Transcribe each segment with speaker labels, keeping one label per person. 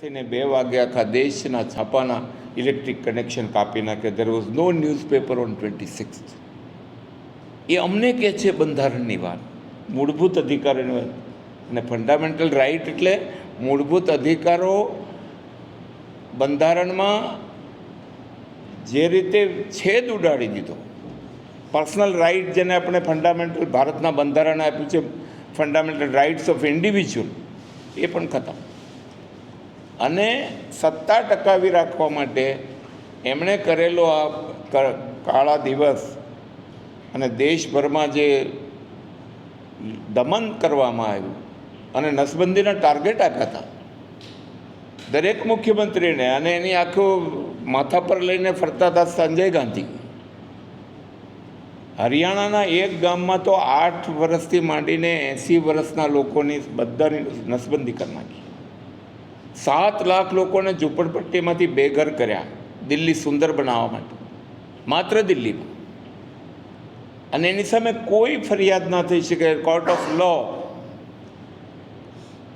Speaker 1: થઈને બે વાગે આખા દેશના છાપાના ઇલેક્ટ્રિક કનેક્શન કાપી નાખ્યા there was no newspaper on twenty six એ અમને કહે છે બંધારણની વાત. મૂળભૂત અધિકારોની વાત અને ફંડામેન્ટલ રાઇટ એટલે મૂળભૂત અધિકારો બંધારણમાં જે રીતે છેદ ઉડાડી દીધો. પર્સનલ રાઇટ જેને આપણે ફંડામેન્ટલ ભારતના બંધારણ આપ્યું છે ફંડામેન્ટલ રાઇટ્સ ઓફ ઇન્ડિવિજ્યુઅલ એ પણ ખતમ. અને સત્તા ટકાવી રાખવા માટે એમણે કરેલો આ કાળા દિવસ અને દેશભરમાં જે દમન કરવામાં આવ્યું અને નસબંધીના ટાર્ગેટ આપ્યા હતા, દરેક મુખ્યમંત્રીને અને એની આખું માથા પર લઈને ફરતા હતા સંજય ગાંધી. હરિયાણાના એક ગામમાં તો આઠ વર્ષથી માંડીને એંસી વર્ષના લોકોની બધાની નસબંધી કરી નાખી. સાત લાખ લોકોને ઝૂંપડપટ્ટીમાંથી બેઘર કર્યા દિલ્હી સુંદર બનાવવા માટે. માત્ર દિલ્હીમાં. અને એની સામે કોઈ ફરિયાદ ના થઈ શકે કોર્ટ ઓફ લો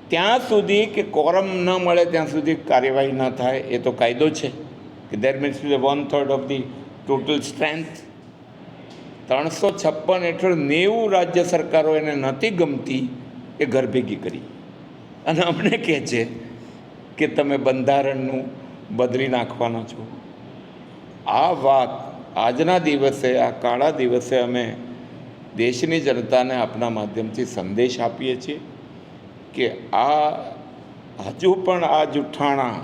Speaker 1: ત્યાં સુધી કે કોરમ ન મળે, ત્યાં સુધી કાર્યવાહી ન થાય, એ તો કાયદો છે કે there means one third of the total strength ત્રણસો છપ્પન હેઠળ નેવું રાજ્ય સરકારો એને નહોતી ગમતી એ ઘર ભેગી કરી. અને અમને કહે છે કે તમે બંધારણનું બદલી નાખવાનો છો. આ વાત આજના દિવસે, આ કાળા દિવસે અમે દેશની જનતાને આપના માધ્યમથી સંદેશ આપીએ છીએ કે આ હજુ પણ આ જુઠ્ઠાણા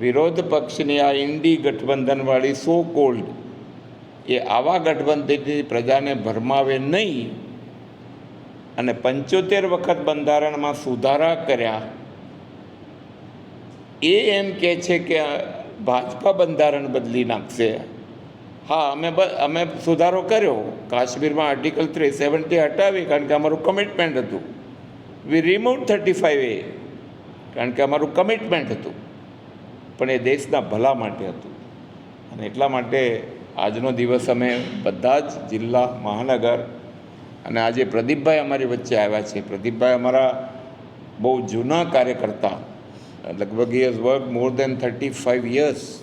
Speaker 1: વિરોધ પક્ષની આ ઇન્ડી ગઠબંધનવાળી સો કોલ્ડ એ આવા ગઠબંધનથી પ્રજાને ભરમાવે નહીં અને પંચોતેર વખત બંધારણમાં સુધારા કર્યા એ એમ કહે છે કે ભાજપા બંધારણ બદલી નાખશે. હા, અમે અમે સુધારો કર્યો. કાશ્મીરમાં આર્ટિકલ થ્રી સેવન્ટી હટાવી કારણ કે અમારું કમિટમેન્ટ હતું. વી રિમૂવ થર્ટી ફાઇવ એ કારણ કે અમારું કમિટમેન્ટ હતું. પણ એ દેશના ભલા માટે હતું. અને એટલા માટે આજનો દિવસ અમે બધા જ જિલ્લા, મહાનગર અને આજે પ્રદીપભાઈ અમારી વચ્ચે આવ્યા છે. પ્રદીપભાઈ અમારા બહુ જૂના કાર્યકર્તા. લગભગ years work more than thirty five years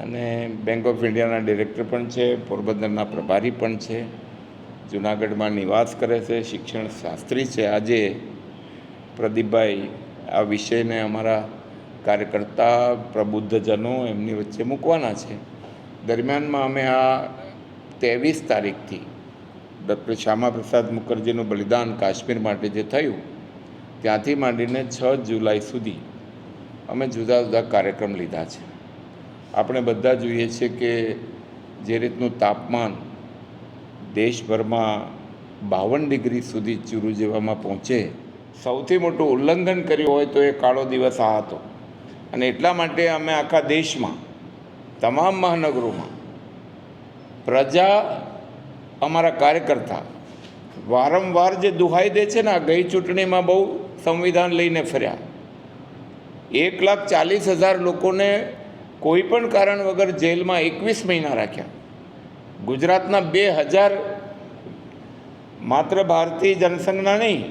Speaker 1: અને બેંક ઓફ ઇન્ડિયાના ડિરેક્ટર પણ છે, પોરબંદરના પ્રભારી પણ છે, જુનાગઢમાં નિવાસ કરે છે, શિક્ષણ શાસ્ત્રી છે. આજે પ્રદીપભાઈ આ વિષયને અમારા કાર્યકર્તા, પ્રબુદ્ધજનો એમની વચ્ચે મૂકવાના છે. દરમિયાનમાં અમે આ ત્રેવીસ તારીખથી ડૉક્ટર શ્યામાપ્રસાદ મુખર્જીનું બલિદાન કાશ્મીર માટે જે થયું ત્યાંથી માંડીને છ જુલાઈ સુધી અમે જુદા જુદા કાર્યક્રમ લીધા છે. આપણે બધા જોઈએ છીએ કે જે રીતનું તાપમાન દેશભરમાં બાવન ડિગ્રી સુધી ચૂરુ જેવામાં પહોંચે, સૌથી મોટું ઉલ્લંઘન કર્યું હોય તો એ કાળો દિવસ આ હતો. અને એટલા માટે અમે આખા દેશમાં, તમામ મહાનગરોમાં, પ્રજા અમારા કાર્યકર્તા વારંવાર જે દુહાઈ દે છે ને, આ ગઈ ચૂંટણીમાં બહુ સંવિધાન લઈને ફર્યા. એક લાખ ચાલીસ હજાર લોકોને કોઈ પણ કારણ વગર જેલમાં એકવીસ મહિના રાખ્યા. ગુજરાતના બે હજાર માત્ર ભારતીય જનસંઘના નહીં,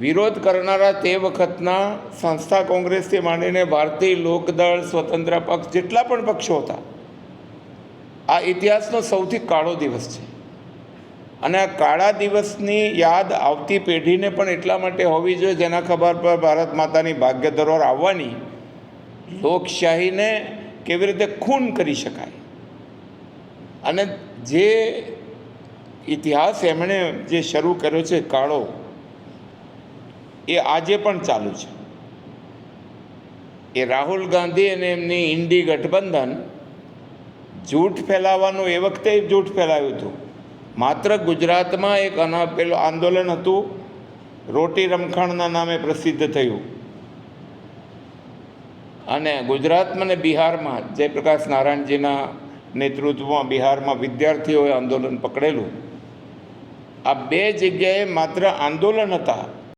Speaker 1: વિરોધ કરનારા તે વખતના સંસ્થા કોંગ્રેસથી માંડીને ભારતીય લોકદળ, સ્વતંત્ર પક્ષ, જેટલા પણ પક્ષો હતા, આ ઇતિહાસનો સૌથી કાળો દિવસ છે. અને આ કાળા દિવસની યાદ આવતી પેઢીને પણ એટલા માટે હોવી જોઈએ જેના ખબર પર ભારત માતાની ભાગ્ય ધરોહર આવવાની લોકશાહીને કેવી રીતે ખૂન કરી શકાય. અને જે ઇતિહાસ એમણે જે શરૂ કર્યો છે કાળો, એ આજે પણ ચાલુ છે. એ રાહુલ ગાંધી અને એમની ઇન્ડી ગઠબંધન જૂઠ ફેલાવવાનું, એ વખતે જૂઠ ફેલાવ્યું હતું. માત્ર ગુજરાતમાં એક અના પેલું આંદોલન હતું, રોટી રમખાણના નામે પ્રસિદ્ધ થયું. અને ગુજરાતમાં ને બિહારમાં જયપ્રકાશ નારાયણજીના નેતૃત્વમાં બિહારમાં વિદ્યાર્થીઓએ આંદોલન પકડેલું. આ બે જગ્યાએ માત્ર આંદોલન હતા